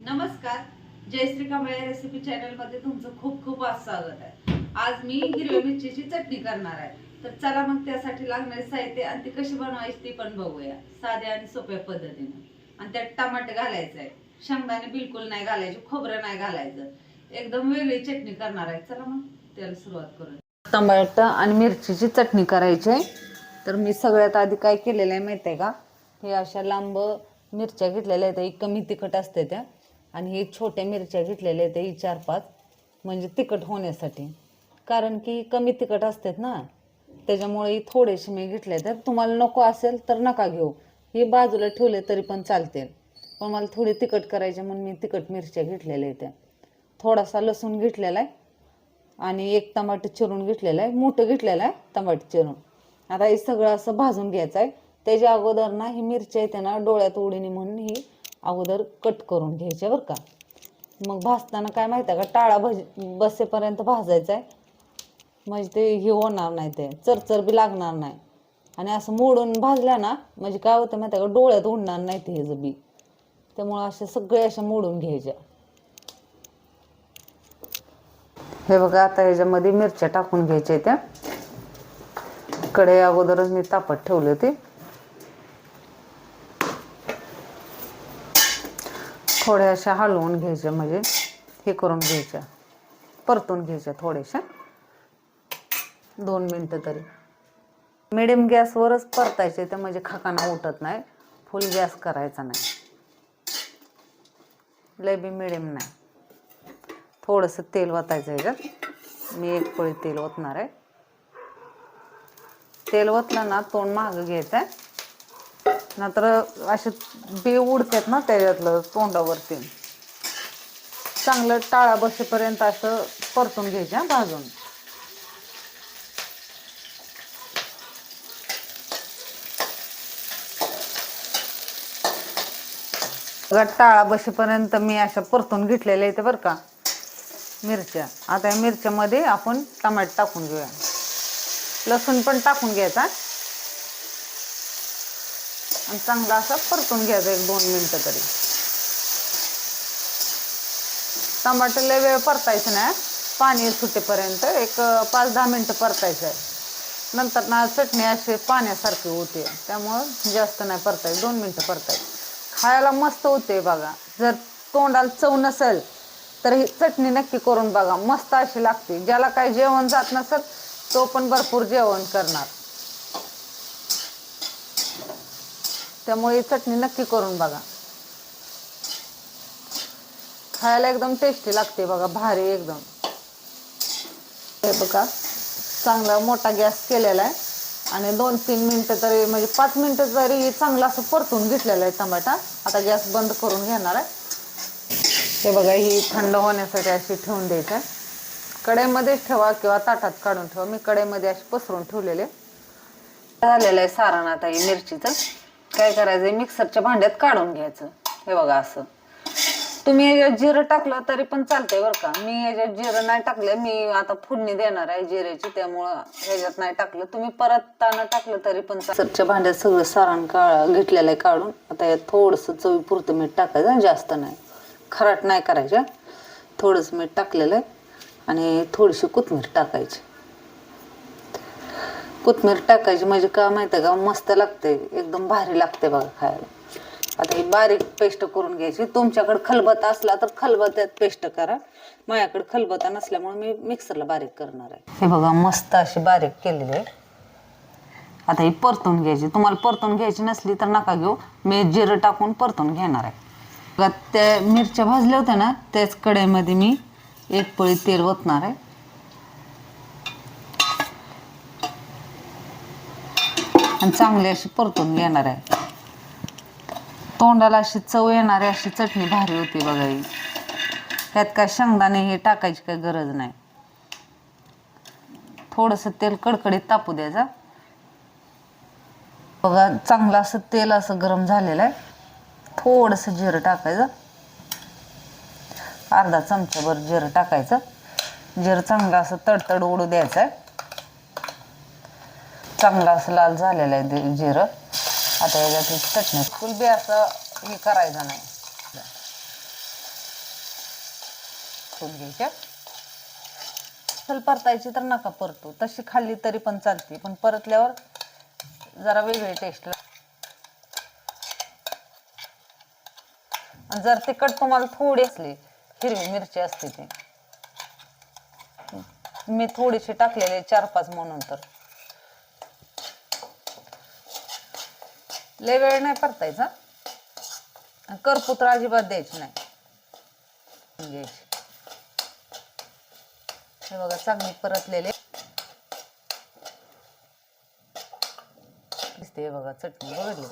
नमस्कार. जयश्री कमळे रेसिपी चॅनलमध्ये तुमचं खूप खूप आज स्वागत आहे. आज मी हिरव्या मिरचीची चटणी करणार आहे. तर चला मग त्यासाठी लागणारे साहित्य आणि ती कशी बनवायची ती पण बघूया. साध्या आणि सोप्या पद्धतीने. आणि त्यात टमाटे घालायचं आहे शेंगदाणे बिलकुल नाही घालायचे खोबरं नाही घालायचं. एकदम वेगळी चटणी करणार आहे. चला मग त्याला सुरुवात करूया. टमाट आणि मिरचीची चटणी करायची आहे. तर मी सगळ्यात आधी काय केलेलं आहे माहिती आहे का? हे अशा लांब मिरच्या घेतलेल्या आहेत. ही कमी तिखट असते त्या. आणि हे छोट्या मिरच्या घेतलेल्या आहेत ही चार पाच म्हणजे तिखट होण्यासाठी. कारण की कमी तिखट असतात ना त्याच्यामुळे थोडेसे मी घेतले तर तुम्हाला नको असेल तर नका घेऊ. हे बाजूला ठेवले तरी पण चालते पण मला थोडी तिखट करायची म्हणून मी तिखट मिरच्या घेतलेल्या आहेत. त्या थोडासा लसूण घेतलेला आहे आणि एक टमाट चिरून घेतलेलं आहे. मोठं घेतलेलं आहे टमाट चिरून. आता हे सगळं असं भाजून घ्यायचं आहे. त्याच्या अगोदर ना ही मिरच्या येते ना डोळ्यात उडीने म्हणून ही अगोदर कट करून घ्यायच्या बरं का. मग भाजताना काय माहिती आहे का टाळा भज बसेपर्यंत भाजायचं आहे. म्हणजे ते हे होणार नाही ते चरचर बी लागणार नाही. आणि असं मोडून भाजल्या ना म्हणजे काय होतं माहिती आहे का डोळ्यात उडणार नाही ते ह्याचं बी. त्यामुळं असे सगळे अशा मोडून घ्यायच्या. हे बघा आता ह्याच्यामध्ये मिरच्या टाकून घ्यायच्या त्या. कडे अगोदरच मी तापत ठेवले होते. थोड्या अशा हलवून घ्यायच्या म्हणजे हे करून घ्यायच्या. परतून घ्यायच्या थोड्याशा दोन मिनटं तरी. मिडियम गॅसवरच परतायचे ते म्हणजे खाकाना उठत नाही. फुल गॅस करायचा नाही. लय बी मिडियम नाही. थोडंसं तेल वतायचं ह्याच्यात मी एक पोळी तेल ओतणार आहे. तेल ओतलं ना तोंड मागं घ्यायचं आहे नंतर असे बे उडतात ना त्याच्यातलं तोंडावरती. चांगलं टाळा बसेपर्यंत असं परतून घ्यायच्या भाजून. बघा, टाळा बसेपर्यंत मी अशा परतून घेतलेल्या इथे बरं का मिरच्या. आता या मिरच्यामध्ये आपण टमाटर टाकून घेऊया. लसूण पण टाकून घ्यायचा. आणि चांगला असा परतून घ्यायचा एक दोन मिनटं तरी. टमाटर लय वेळ परतायचं नाही. पाणी सुटेपर्यंत एक पाच दहा मिनटं परतायचं आहे. नंतर ना चटणी अशी पाण्यासारखी होते. त्यामुळं जास्त नाही परतायचं. दोन मिनटं परतायचं. खायला मस्त होते बघा. जर तोंडाला चव नसेल तर ही चटणी नक्की करून बघा. मस्त अशी लागते. ज्याला काही जेवण जात नसेल तो पण भरपूर जेवण करणार. त्यामुळे ही चटणी नक्की करून बघा. खायला एकदम टेस्टी लागते बघा भारी एकदम. हे बघा चांगला मोठा गॅस केलेला आहे. आणि दोन तीन मिनटं तरी म्हणजे पाच मिनटं तरी चांगलं असं परतून घेतलेला आहे टमाटा. आता गॅस बंद करून घेणार आहे. हे बघा ही थंड होण्यासाठी अशी ठेवून द्यायचं आहे. कढईमध्येच ठेवा किंवा ताटात काढून ठेवा. मी कढईमध्ये अशी पसरून ठेवलेले झालेलं आहे सारण आता ही मिरचीचं. काय करायचं मिक्सरच्या भांड्यात काढून घ्यायचं. हे बघा असं. तुम्ही याच्यात जिरं टाकलं तरी पण चालतंय बरं का. मी याच्यात जिरं नाही टाकलं मी आता फोडणी देणार आहे जिऱ्याची त्यामुळं ह्याच्यात नाही टाकलं. तुम्ही परत ताना टाकलं तरी पण मिक्सरच्या भांड्यात सगळं सारण का घेतलेलं आहे काढून. आता यात थोडंसं चवीपुरतं मीठ टाकायचं जास्त नाही. खराट नाही करायचं. थोडंसं मीठ टाकलेलं आहे. आणि थोडीशी कोथमीर टाकायची. कोथमीर टाकायची म्हणजे का माहिती आहे का? मस्त लागते एकदम भारी लागते बघा खायला. आता ही बारीक पेस्ट करून घ्यायची. तुमच्याकडे खलबत्ता असला तर खलबत्त्यात पेस्ट करा. माझ्याकडे खलबत्ता नसल्यामुळे मी मिक्सरला बारीक करणार आहे. हे बघा मस्त अशी बारीक केलेली आहे. आता ही परतून घ्यायची. तुम्हाला परतून घ्यायची नसली तर नका घेऊ. मी जिरं टाकून परतून घेणार आहे. त्या मिरच्या भाजल्या होत्या ना त्याच कढईमध्ये मी एक पळी तेल ओतणार आहे. आणि चांगली अशी परतून घेणार आहे. तोंडाला अशी चव येणारी अशी चटणी भारी होती बघा ही. त्यात काय शेंगदाणे हे टाकायची काही गरज नाही. थोडंसं तेल कडकडीत तापू द्यायचा. बघा चांगलं असं तेल असं गरम झालेलं आहे. थोडंसं जिरं टाकायचं. अर्धा चमचाभर जिरं टाकायचं. जिरं चांगलं असं तडतड उडू द्यायचं आहे. चांगला असं लाल झालेलं आहे ते जिरं. आता याच्यात ही चटणी फुलबी असं हे करायचं नाही. फुलबीच्या चल परतायची तर नका परतू. तशी खाल्ली तरी पण चालते. पण परतल्यावर जरा वेगळी टेस्ट आणि जर तिखट तुम्हाला थोडी असली हिरवी मिरची असते ती. मी थोडीशी टाकलेली चार पाच म्हणून तर. लय वेळ नाही परतायचा. करपुत्र अजिबात द्यायची नाही. घ्यायची हे बघा चांगली परतलेले. दिसते हे बघा चटणी बघितली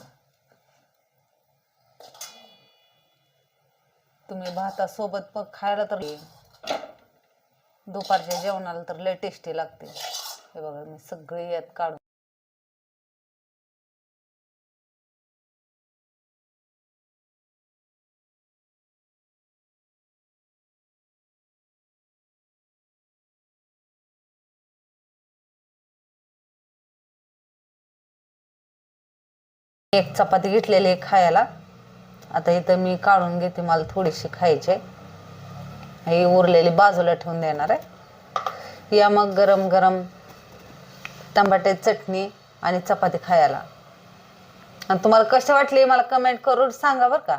तुम्ही भातासोबत पण खायला तर दुपारच्या जेवणाला तर लय टेस्टी लागते. हे बघा मी सगळे यात काढून एक चपाती घेतलेली आहे खायला. आता इथं मी काढून घेते मला थोडीशी खायची आहे. ही उरलेली बाजूला ठेवून देणार आहे. या मग गरम गरम टमाटे चटणी आणि चपाती खायला. आणि तुम्हाला कशी वाटली मला कमेंट करून सांगा बरं का.